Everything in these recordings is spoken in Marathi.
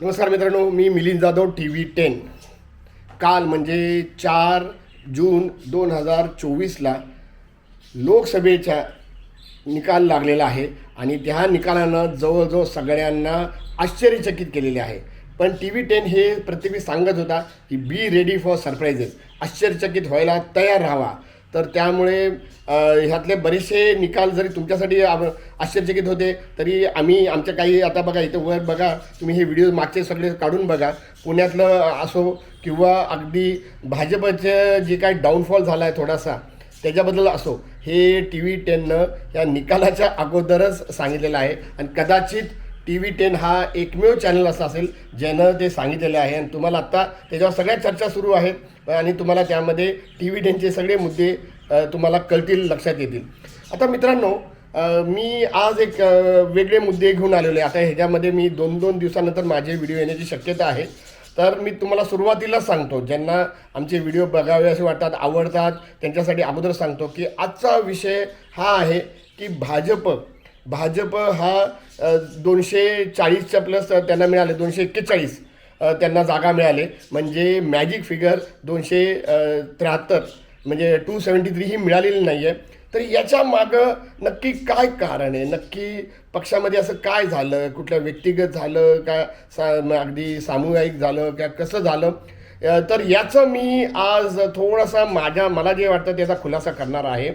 नमस्कार मित्रांनो मी Milind Jadhav T V ten. काल म्हणजे चार जून दोन हजार चोवीसला लोकसभेचा निकाल लागलेला आहे आणि त्या निकालानं जवळजवळ सगळ्यांना आश्चर्यचकित केलेले आहे. पण टी व्ही टेन हे प्रत्येकी सांगत होता की बी रेडी फॉर सरप्राईजेस आश्चर्यचकित व्हायला तयार राहावा. तर त्यामुळे ह्यातले बरेचसे निकाल जरी तुमच्यासाठी आश्चर्यचकित होते तरी आम्ही आमच्या काही आता बघा इथं वर बघा तुम्ही हे व्हिडिओ मागचे सगळे काढून बघा पुण्यातलं असो किंवा अगदी भाजपचं जे काय डाऊनफॉल झाला आहे थोडासा त्याच्याबद्दल असो हे टी व्ही टेननं या निकालाच्या अगोदरच सांगितलेलं आहे. आणि कदाचित टी व्ही टेन हा एकमेव चॅनल असा असेल ज्यानं ते सांगितलेलं आहे. आणि तुम्हाला आत्ता त्याच्यावर सगळ्या चर्चा सुरू आहेत आणि तुम्हाला त्यामध्ये टी व्ही टेनचे सगळे मुद्दे तुम्हाला कळतील लक्षात येतील. आता मित्रांनो मी आज एक वेगळे मुद्दे घेऊन आलेलो आहे. आता ह्याच्यामध्ये मी दोन दोन दिवसानंतर माझे व्हिडिओ येण्याची शक्यता आहे. तर मी तुम्हाला सुरुवातीलाच सांगतो ज्यांना आमचे व्हिडिओ बघावे असे वाटतात आवडतात त्यांच्यासाठी अगोदर सांगतो की आजचा विषय हा आहे की भाजप भाजप हा दोनशे चाळीसच्या प्लस त्यांना मिळाले दोनशे एक्केचाळीस त्यांना जागा मिळाले. म्हणजे मॅजिक फिगर दोनशे त्र्याहत्तर म्हणजे टू सेवन्टी थ्री ही मिळालेली नाही आहे तर याच्या मागं नक्की काय कारण आहे? नक्की पक्षामध्ये असं काय झालं? कुठल्या व्यक्तिगत झालं का सा अगदी सामुदायिक झालं का कसं झालं? तर याचं मी आज थोडासा माझ्या मला जे वाटतं त्याचा खुलासा करणार आहे.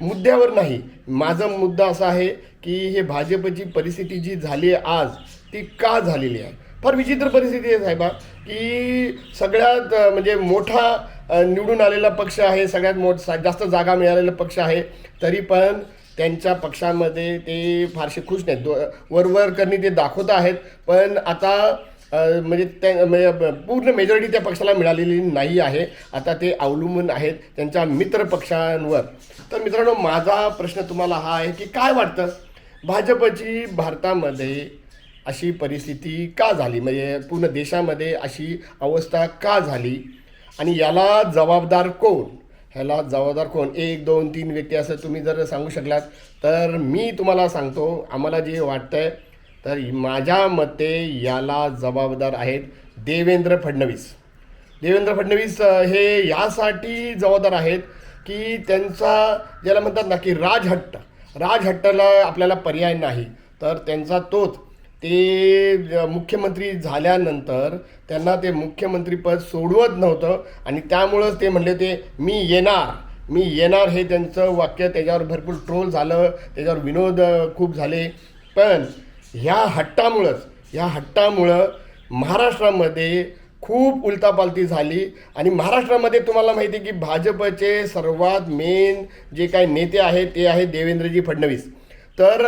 मुद्द्यावर नाही. माझा मुद्दा असा आहे की हे भाजपची परिस्थिती जी झाली आहे आज ती का झालेली आहे? फार विचित्र परिस्थिती आहे साहेबा की सगळ्यात म्हणजे मोठा निवडून आलेला पक्ष आहे सगळ्यात मोठ सा- जास्त जागा मिळालेला पक्ष आहे तरी पण त्यांच्या पक्षामध्ये ते फारसे खुश नाहीत. दो वरवरकरणी ते दाखवत आहेत पण आता म्हणजे त्या म्हणजे पूर्ण मेजॉरिटी त्या पक्षाला मिळालेली नाही आहे. आता ते अवलंबून आहेत त्यांच्या मित्र पक्षांवर. तर मित्रांनो माझा प्रश्न तुम्हाला हा आहे की काय वाटतं? भाजपची भारतामध्ये अशी परिस्थिती का झाली? म्हणजे पूर्ण देशामध्ये अशी अवस्था का झाली? आणि याला जबाबदार कोण? ह्याला जबाबदार कोण? एक दोन तीन व्यक्ती असं तुम्ही जर सांगू शकलात तर मी तुम्हाला सांगतो आम्हाला जे वाटतं आहे तर माझ्या मते याला जबाबदार आहेत देवेंद्र फडणवीस. देवेंद्र फडणवीस हे यासाठी जबाबदार आहेत की त्यांचा ज्याला म्हणतात ना की राजहट्ट राजहट्टाला आपल्याला पर्याय नाही. तर त्यांचा तोच ते मुख्यमंत्री झाल्यानंतर त्यांना ते मुख्यमंत्रीपद सोडवत नव्हतं आणि त्यामुळंच ते म्हणले ते मी येणार मी येणार हे त्यांचं वाक्य त्याच्यावर भरपूर ट्रोल झालं त्याच्यावर विनोद खूप झाले. पण ह्या हट्टामुळंच ह्या हट्टामुळं महाराष्ट्रामध्ये खूप उलतापालती झाली. आणि महाराष्ट्रामध्ये तुम्हाला माहिती आहे की भाजपचे सर्वात मेन जे काही नेते आहेत ते आहेत देवेंद्रजी फडणवीस. तर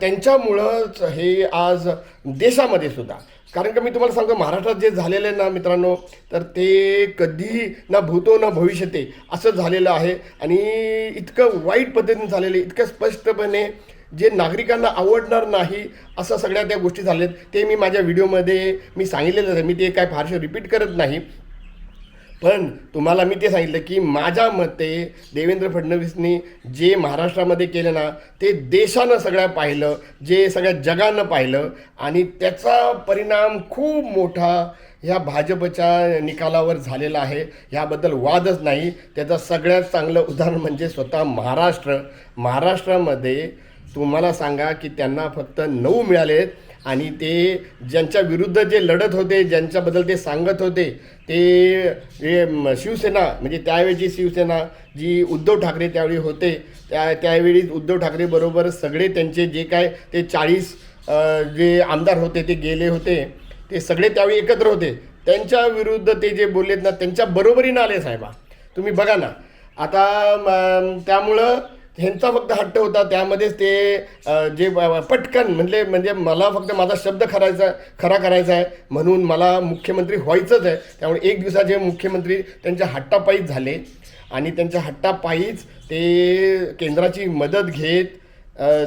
त्यांच्यामुळंच हे आज देशामध्ये सुद्धा कारण का मी तुम्हाला सांगतो महाराष्ट्रात जे झालेलं आहे ना मित्रांनो तर ते कधी ना भूतो ना भविष्यते असं झालेलं आहे. आणि इतकं वाईट पद्धतीने झालेलं आहे इतकं स्पष्टपणे जे नागरिकांना आवडणार नाही असं सगळ्या त्या गोष्टी झाल्यात. ते मी माझ्या व्हिडिओमध्ये मी सांगितलेलं आहे मी ते काय फारसे रिपीट करत नाही. पण तुम्हाला मी ते सांगितलं की माझ्या मते देवेंद्र फडणवीसनी जे महाराष्ट्रामध्ये केलं ना ते देशानं सगळ्या पाहिलं जे सगळ्या जगानं पाहिलं आणि त्याचा परिणाम खूप मोठा ह्या भाजपच्या निकालावर झालेला आहे. ह्याबद्दल वादच नाही. त्याचं सगळ्यात चांगलं उदाहरण म्हणजे स्वतः महाराष्ट्र. महाराष्ट्रामध्ये तुम्हाला सांगा की त्यांना फक्त नऊ मिळालेत आणि ते ज्यांच्या विरुद्ध जे लढत होते ज्यांच्याबद्दल ते सांगत होते ते शिवसेना म्हणजे त्यावेळी शिवसेना जी उद्धव ठाकरे त्यावेळी होते त्या त्यावेळी उद्धव ठाकरेबरोबर सगळे त्यांचे जे काय ते चाळीस जे आमदार होते ते गेले होते ते सगळे त्यावेळी एकत्र होते. त्यांच्या विरुद्ध ते जे बोललेत ना त्यांच्या बरोबरीनं आले साहेबा. तुम्ही बघा ना. आता त्यामुळं ह्यांचा फक्त हट्ट होता त्यामध्येच ते जे पटकन म्हणजे म्हणजे मला फक्त माझा शब्द खरायचा खरा करायचा आहे म्हणून मला मुख्यमंत्री व्हायचंच आहे. त्यामुळे एक दिवसाचे मुख्यमंत्री त्यांच्या हट्टापायीच झाले. आणि त्यांच्या हट्टापायीच ते केंद्राची मदत घेत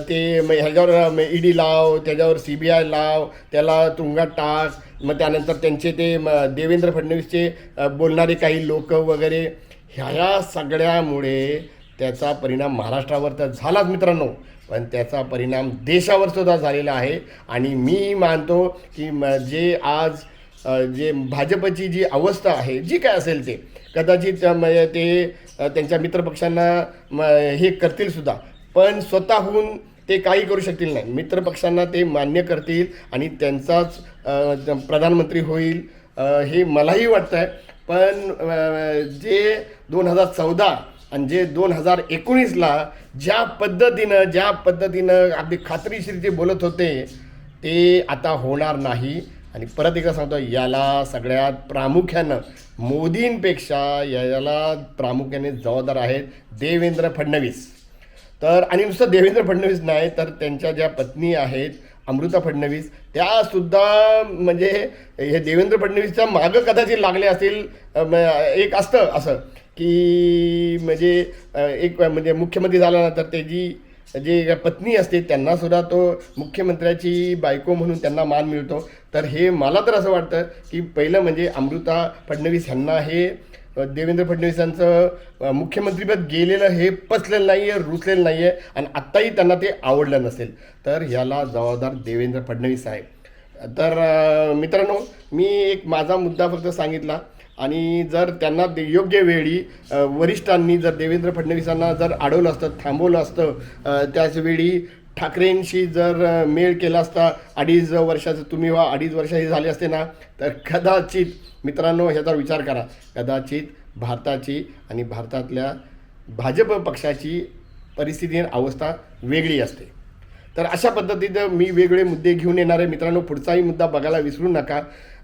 ते मग ह्याच्यावर ईडी लाव त्याच्यावर सी बी आय लाव त्याला तुंगात टाक मग त्यानंतर त्यांचे ते म, देवेंद्र फडणवीसचे बोलणारे काही लोक वगैरे ह्या सगळ्यामुळे त्याचा परिणाम महाराष्ट्रावर तर झालाच मित्रांनो पण त्याचा परिणाम देशावर सुद्धा झालेला आहे. आणि मी मानतो की म- जे आज जे भाजपची जी अवस्था आहे जी काय असेल ते कदाचित ते त्यांच्या मित्रपक्षांना म, हे करतील सुद्धा. पण स्वतःहून ते काही करू शकतील नाही. मित्रपक्षांना ते मान्य करतील आणि त्यांचाच प्रधानमंत्री होईल हे मलाही वाटतं आहे पण जे दोन हजार चौदा आणि जे दोन हजार एकोणीसला ज्या पद्धतीनं ज्या पद्धतीनं अगदी खात्रीशीर जे बोलत होते ते आता होणार नाही. आणि परत एकदा सांगतो याला सगळ्यात प्रामुख्यानं मोदींपेक्षा याला प्रामुख्याने जबाबदार आहेत देवेंद्र फडणवीस. तर आणि नुसतं देवेंद्र फडणवीस नाही तर त्यांच्या ज्या पत्नी आहेत अमृता फडणवीस त्यासुद्धा म्हणजे हे देवेंद्र फडणवीसच्या मागं कदाचित लागले असतील एक असतं असं. की म्हणजे एक म्हणजे मुख्यमंत्री झाल्यानंतर त्याची जे पत्नी असते त्यांना सुद्धा तो मुख्यमंत्र्याची बायको म्हणून त्यांना मान मिळतो. तर हे मला तर असं वाटतं की पहिलं म्हणजे अमृता फडणवीस ह्यांना हे देवेंद्र फडणवीसांचं मुख्यमंत्रीपद गेलेलं हे पचलेलं नाही आहे रुचलेलं नाही आहे आणि आत्ताही त्यांना ते आवडलं नसेल. तर ह्याला जबाबदार देवेंद्र फडणवीस आहे तर मित्रांनो मी एक माझा मुद्दा फक्त सांगितला. आणि जर त्यांना दे- योग्य वेळी वरिष्ठांनी जर देवेंद्र फडणवीसांना जर अडवलं असतं थांबवलं असतं त्याचवेळी ठाकरेंशी जर मेळ केला असता अडीच वर्षाचं तुम्ही व्हा अडीच वर्षाचे झाले असते ना तर कदाचित मित्रांनो ह्याचा विचार करा. कदाचित भारताची आणि भारतातल्या भाजप पक्षाची परिस्थिती अवस्था वेगळी असते. तर अशा पद्धतीनं मी वेगळे मुद्दे घेऊन येणार आहे. मित्रांनो पुढचाही मुद्दा बघायला विसरू नका.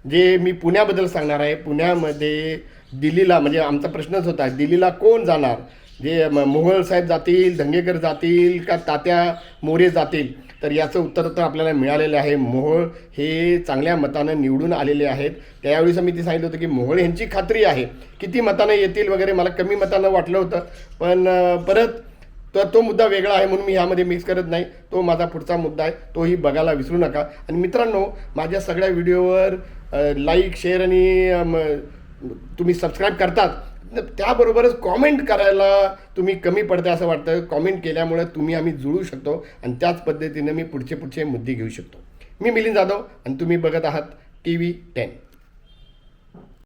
जे मी पुण्याबद्दल सांगणार आहे पुण्यामध्ये दिल्लीला म्हणजे आमचा प्रश्नच होता दिल्लीला कोण जाणार? जे म- मोहोळ साहेब जातील धंगेकर जातील का तात्या मोरे जातील? तर याचं उत्तर तर आपल्याला मिळालेलं आहे. मोहोळ हे चांगल्या मतानं निवडून आलेले आहेत. त्यावेळेस मी ते सांगितलं होतं की मोहोळ यांची खात्री आहे. किती मतानं येतील वगैरे मला कमी मतानं वाटलं होतं. पण परत तर तो मुद्दा वेगळा आहे म्हणून मी ह्यामध्ये मिक्स करत नाही. तो माझा पुढचा मुद्दा आहे. तोही बघायला विसरू नका. आणि मित्रांनो माझ्या सगळ्या व्हिडिओवर लाईक शेअर आणि तुम्ही सबस्क्राईब करतात. त्याबरोबरच कॉमेंट करायला तुम्ही कमी पडते असं वाटतं. कॉमेंट केल्यामुळे तुम्ही आम्ही जुळू शकतो आणि त्याच पद्धतीने मी पुढचे पुढचे मुद्दे घेऊ शकतो. मी मिलिंद जाधव आणि तुम्ही बघत आहात टी व्ही टेन